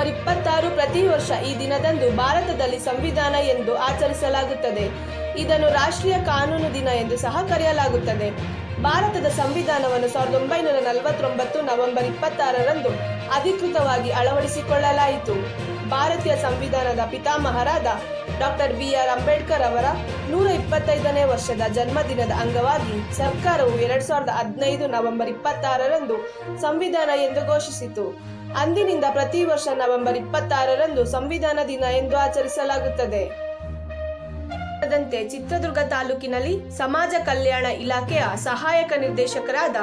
November ಇಪ್ಪತ್ತಾರು ಪ್ರತಿ ವರ್ಷ ಈ ದಿನದಂದು ಭಾರತದಲ್ಲಿ ಸಂವಿಧಾನ ಎಂದು ಆಚರಿಸಲಾಗುತ್ತದೆ. ಇದನ್ನು ರಾಷ್ಟ್ರೀಯ ಕಾನೂನು ದಿನ ಎಂದು ಸಹ ಕರೆಯಲಾಗುತ್ತದೆ. ಭಾರತದ ಸಂವಿಧಾನವನ್ನು ಸಾವಿರದ ಒಂಬೈನೂರ ನಲವತ್ತೊಂಬತ್ತು ನವೆಂಬರ್ ಇಪ್ಪತ್ತಾರರಂದು ಅಧಿಕೃತವಾಗಿ ಅಳವಡಿಸಿಕೊಳ್ಳಲಾಯಿತು. ಭಾರತೀಯ ಸಂವಿಧಾನದ ಪಿತಾಮಹರಾದ ಡಾಕ್ಟರ್ ಬಿ ಆರ್ ಅಂಬೇಡ್ಕರ್ ಅವರ ನೂರ ಇಪ್ಪತ್ತೈದನೇ ವರ್ಷದ ಜನ್ಮದಿನದ ಅಂಗವಾಗಿ ಸರ್ಕಾರವು ಎರಡ್ ಸಾವಿರದ ಹದಿನೈದು ನವೆಂಬರ್ ಇಪ್ಪತ್ತಾರರಂದು ಸಂವಿಧಾನ ಎಂದು ಘೋಷಿಸಿತು. ಅಂದಿನಿಂದ ಪ್ರತಿ ವರ್ಷ ನವೆಂಬರ್ ಇಪ್ಪತ್ತಾರರಂದು ಸಂವಿಧಾನ ದಿನ ಎಂದು ಆಚರಿಸಲಾಗುತ್ತದೆ. ಚಿತ್ರದುರ್ಗ ತಾಲೂಕಿನಲ್ಲಿ ಸಮಾಜ ಕಲ್ಯಾಣ ಇಲಾಖೆಯ ಸಹಾಯಕ ನಿರ್ದೇಶಕರಾದ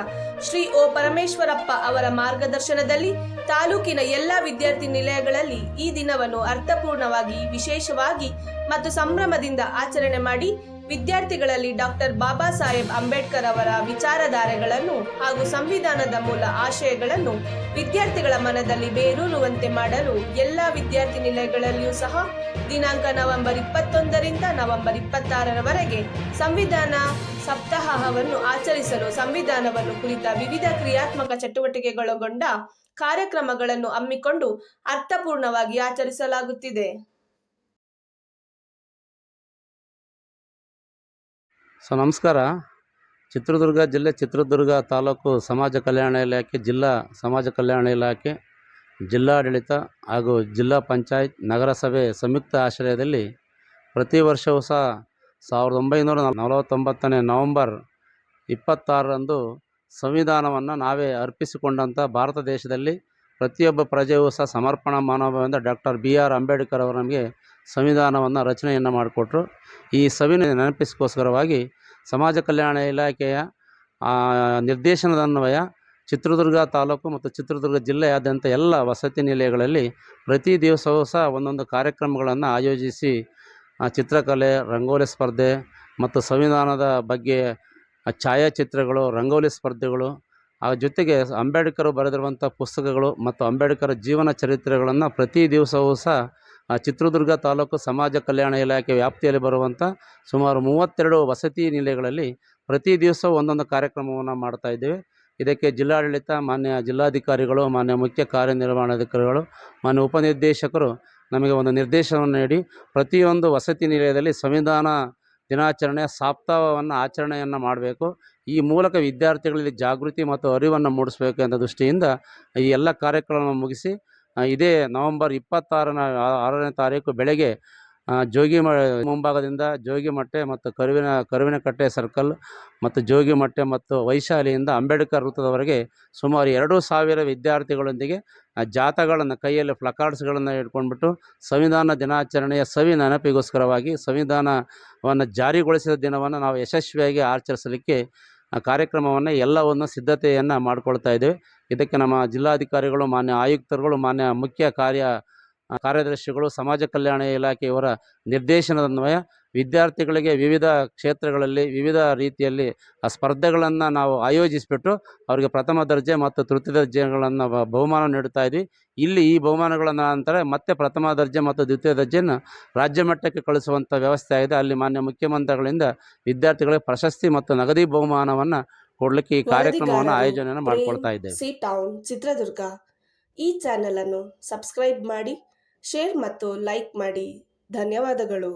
ಶ್ರೀ ಓ ಪರಮೇಶ್ವರಪ್ಪ ಅವರ ಮಾರ್ಗದರ್ಶನದಲ್ಲಿ ತಾಲೂಕಿನ ಎಲ್ಲ ವಿದ್ಯಾರ್ಥಿ ನಿಲಯಗಳಲ್ಲಿ ಈ ದಿನವನ್ನು ಅರ್ಥಪೂರ್ಣವಾಗಿ ವಿಶೇಷವಾಗಿ ಮತ್ತು ಸಂಭ್ರಮದಿಂದ ಆಚರಣೆ ಮಾಡಿ ವಿದ್ಯಾರ್ಥಿಗಳಲ್ಲಿ ಡಾಕ್ಟರ್ ಬಾಬಾ ಸಾಹೇಬ್ ಅಂಬೇಡ್ಕರ್ ಅವರ ವಿಚಾರಧಾರೆಗಳನ್ನು ಹಾಗೂ ಸಂವಿಧಾನದ ಮೂಲ ಆಶಯಗಳನ್ನು ವಿದ್ಯಾರ್ಥಿಗಳ ಮನದಲ್ಲಿ ಬೇರೂರುವಂತೆ ಮಾಡಲು ಎಲ್ಲ ವಿದ್ಯಾರ್ಥಿ ನಿಲಯಗಳಲ್ಲಿಯೂ ಸಹ ದಿನಾಂಕ ನವೆಂಬರ್ ಇಪ್ಪತ್ತೊಂದರಿಂದ ನವೆಂಬರ್ ಇಪ್ಪತ್ತಾರರವರೆಗೆ ಸಂವಿಧಾನ ಸಪ್ತಾಹವನ್ನು ಆಚರಿಸಲು ಸಂವಿಧಾನವನ್ನು ಕುರಿತ ವಿವಿಧ ಕ್ರಿಯಾತ್ಮಕ ಚಟುವಟಿಕೆಗಳೊಳಗೊಂಡ ಕಾರ್ಯಕ್ರಮಗಳನ್ನು ಹಮ್ಮಿಕೊಂಡು ಅರ್ಥಪೂರ್ಣವಾಗಿ ಆಚರಿಸಲಾಗುತ್ತಿದೆ. ಸೊ ನಮಸ್ಕಾರ. ಚಿತ್ರದುರ್ಗ ಜಿಲ್ಲೆ ಚಿತ್ರದುರ್ಗ ತಾಲೂಕು ಸಮಾಜ ಕಲ್ಯಾಣ ಇಲಾಖೆ, ಜಿಲ್ಲಾ ಸಮಾಜ ಕಲ್ಯಾಣ ಇಲಾಖೆ, ಜಿಲ್ಲಾಡಳಿತ ಹಾಗೂ ಜಿಲ್ಲಾ ಪಂಚಾಯತ್ ನಗರಸಭೆ ಸಂಯುಕ್ತ ಆಶ್ರಯದಲ್ಲಿ ಪ್ರತಿ ವರ್ಷವೂ ಸಹ ಸಾವಿರದ ಒಂಬೈನೂರ ನಲವತ್ತೊಂಬತ್ತನೇ ನವಂಬರ್ ಇಪ್ಪತ್ತಾರರಂದು ಸಂವಿಧಾನವನ್ನು ನಾವೇ ಅರ್ಪಿಸಿಕೊಂಡಂಥ ಭಾರತ ದೇಶದಲ್ಲಿ ಪ್ರತಿಯೊಬ್ಬ ಪ್ರಜೆಯೂ ಸಹ ಸಮರ್ಪಣಾ ಮನೋಭಾವದಿಂದ ಡಾಕ್ಟರ್ ಬಿ ಆರ್ ಅಂಬೇಡ್ಕರ್ ಅವರು ನಮಗೆ ಸಂವಿಧಾನವನ್ನು ರಚನೆಯನ್ನು ಮಾಡಿಕೊಟ್ರು. ಈ ಸವಿನ ನೆನಪಿಸ್ಕೋಸ್ಕರವಾಗಿ ಸಮಾಜ ಕಲ್ಯಾಣ ಇಲಾಖೆಯ ಆ, ನಿರ್ದೇಶನದನ್ವಯ ಚಿತ್ರದುರ್ಗ ತಾಲೂಕು ಮತ್ತು ಚಿತ್ರದುರ್ಗ ಜಿಲ್ಲೆಯಾದ್ಯಂತ ಎಲ್ಲ ವಸತಿ ನಿಲಯಗಳಲ್ಲಿ ಪ್ರತಿ ದಿವಸವೂ ಸಹ ಒಂದೊಂದು ಕಾರ್ಯಕ್ರಮಗಳನ್ನು ಆಯೋಜಿಸಿ ಚಿತ್ರಕಲೆ ರಂಗೋಲಿ ಸ್ಪರ್ಧೆ ಮತ್ತು ಸಂವಿಧಾನದ ಬಗ್ಗೆ ಛಾಯಾಚಿತ್ರಗಳು ರಂಗೋಲಿ ಸ್ಪರ್ಧೆಗಳು ಆ ಜೊತೆಗೆ ಅಂಬೇಡ್ಕರ್ ಬರೆದಿರುವಂಥ ಪುಸ್ತಕಗಳು ಮತ್ತು ಅಂಬೇಡ್ಕರ್ ಜೀವನ ಚರಿತ್ರೆಗಳನ್ನು ಪ್ರತಿ ದಿವಸವೂ ಸಹ ಚಿತ್ರದುರ್ಗ ತಾಲೂಕು ಸಮಾಜ ಕಲ್ಯಾಣ ಇಲಾಖೆ ವ್ಯಾಪ್ತಿಯಲ್ಲಿ ಬರುವಂಥ ಸುಮಾರು ಮೂವತ್ತೆರಡು ವಸತಿ ನಿಲಯಗಳಲ್ಲಿ ಪ್ರತಿ ದಿವಸ ಒಂದೊಂದು ಕಾರ್ಯಕ್ರಮವನ್ನು ಮಾಡ್ತಾ ಇದ್ದೇವೆ. ಇದಕ್ಕೆ ಜಿಲ್ಲಾಡಳಿತ ಮಾನ್ಯ ಜಿಲ್ಲಾಧಿಕಾರಿಗಳು ಮಾನ್ಯ ಮುಖ್ಯ ಕಾರ್ಯನಿರ್ವಹಣಾಧಿಕಾರಿಗಳು ಮಾನ್ಯ ಉಪನಿರ್ದೇಶಕರು ನಮಗೆ ಒಂದು ನಿರ್ದೇಶನವನ್ನು ನೀಡಿ ಪ್ರತಿಯೊಂದು ವಸತಿ ನಿಲಯದಲ್ಲಿ ಸಂವಿಧಾನ ದಿನಾಚರಣೆ ಸಾಪ್ತಾಹವನ್ನು ಆಚರಣೆಯನ್ನು ಮಾಡಬೇಕು. ಈ ಮೂಲಕ ವಿದ್ಯಾರ್ಥಿಗಳಲ್ಲಿ ಜಾಗೃತಿ ಮತ್ತು ಅರಿವನ್ನು ಮೂಡಿಸಬೇಕು ಎಂಬ ದೃಷ್ಟಿಯಿಂದ ಈ ಎಲ್ಲ ಕಾರ್ಯಕ್ರಮ ಮುಗಿಸಿ ಆ, ಇದೇ ನವಂಬರ್ ಇಪ್ಪತ್ತಾರನ ಆರನೇ ತಾರೀಕು ಬೆಳಗ್ಗೆ ಜೋಗಿ ಜೋಗಿಮ ಮುಂಭಾಗದಿಂದ ಜೋಗಿಮಟ್ಟೆ ಮತ್ತು ಕರುವಿನ, ಕರುವಿನಕಟ್ಟೆ ಸರ್ಕಲ್ ಮತ್ತು ಜೋಗಿಮಟ್ಟೆ ಮತ್ತು ವೈಶಾಲಿಯಿಂದ ಅಂಬೇಡ್ಕರ್ ವೃತ್ತದವರೆಗೆ ಸುಮಾರು ಎರಡು ಸಾವಿರ ವಿದ್ಯಾರ್ಥಿಗಳೊಂದಿಗೆ ಜಾಥಾಗಳನ್ನು ಕೈಯಲ್ಲಿ ಫ್ಲಕಾರ್ಡ್ಸ್ಗಳನ್ನು ಇಟ್ಕೊಂಡ್ಬಿಟ್ಟು ಸಂವಿಧಾನ ದಿನಾಚರಣೆಯ ಸವಿ ನೆನಪಿಗೋಸ್ಕರವಾಗಿ ಸಂವಿಧಾನವನ್ನು ಜಾರಿಗೊಳಿಸಿದ ದಿನವನ್ನು ನಾವು ಯಶಸ್ವಿಯಾಗಿ ಆಚರಿಸಲಿಕ್ಕೆ ಕಾರ್ಯಕ್ರಮವನ್ನು ಎಲ್ಲವನ್ನು ಸಿದ್ಧತೆಯನ್ನು ಮಾಡಿಕೊಳ್ತಾ ಇದ್ದೇವೆ. ಇದಕ್ಕೆ ನಮ್ಮ ಜಿಲ್ಲಾಧಿಕಾರಿಗಳು, ಮಾನ್ಯ ಆಯುಕ್ತರುಗಳು, ಮಾನ್ಯ ಮುಖ್ಯ ಕಾರ್ಯ ಕಾರ್ಯದರ್ಶಿಗಳು, ಸಮಾಜ ಕಲ್ಯಾಣ ಇಲಾಖೆಯವರ ನಿರ್ದೇಶನದನ್ವಯ ವಿದ್ಯಾರ್ಥಿಗಳಿಗೆ ವಿವಿಧ ಕ್ಷೇತ್ರಗಳಲ್ಲಿ ವಿವಿಧ ರೀತಿಯಲ್ಲಿ ಆ ಸ್ಪರ್ಧೆಗಳನ್ನು ನಾವು ಆಯೋಜಿಸಿಬಿಟ್ಟು ಅವರಿಗೆ ಪ್ರಥಮ ದರ್ಜೆ ಮತ್ತು ತೃತೀಯ ದರ್ಜೆಗಳನ್ನು ಬಹುಮಾನ ನೀಡುತ್ತಾ ಇದ್ವಿ. ಇಲ್ಲಿ ಈ ಬಹುಮಾನಗಳ ನಂತರ ಮತ್ತೆ ಪ್ರಥಮ ದರ್ಜೆ ಮತ್ತು ದ್ವಿತೀಯ ದರ್ಜೆಯನ್ನು ರಾಜ್ಯ ಮಟ್ಟಕ್ಕೆ ಕಳಿಸುವಂಥ ವ್ಯವಸ್ಥೆ ಆಗಿದೆ. ಅಲ್ಲಿ ಮಾನ್ಯ ಮುಖ್ಯಮಂತ್ರಿಗಳಿಂದ ವಿದ್ಯಾರ್ಥಿಗಳಿಗೆ ಪ್ರಶಸ್ತಿ ಮತ್ತು ನಗದಿ ಬಹುಮಾನವನ್ನು ಕೊಡಲಿಕ್ಕೆ ಈ ಕಾರ್ಯಕ್ರಮವನ್ನು ಆಯೋಜನೆಯನ್ನು ಮಾಡಿಕೊಳ್ತಾ ಇದ್ದೇವೆ. C town Chitradurga. ಈ ಚಾನೆಲ್ ಅನ್ನು ಸಬ್ಸ್ಕ್ರೈಬ್ ಮಾಡಿ ಶೇರ್ ಮತ್ತು ಲೈಕ್ ಮಾಡಿ. ಧನ್ಯವಾದಗಳು.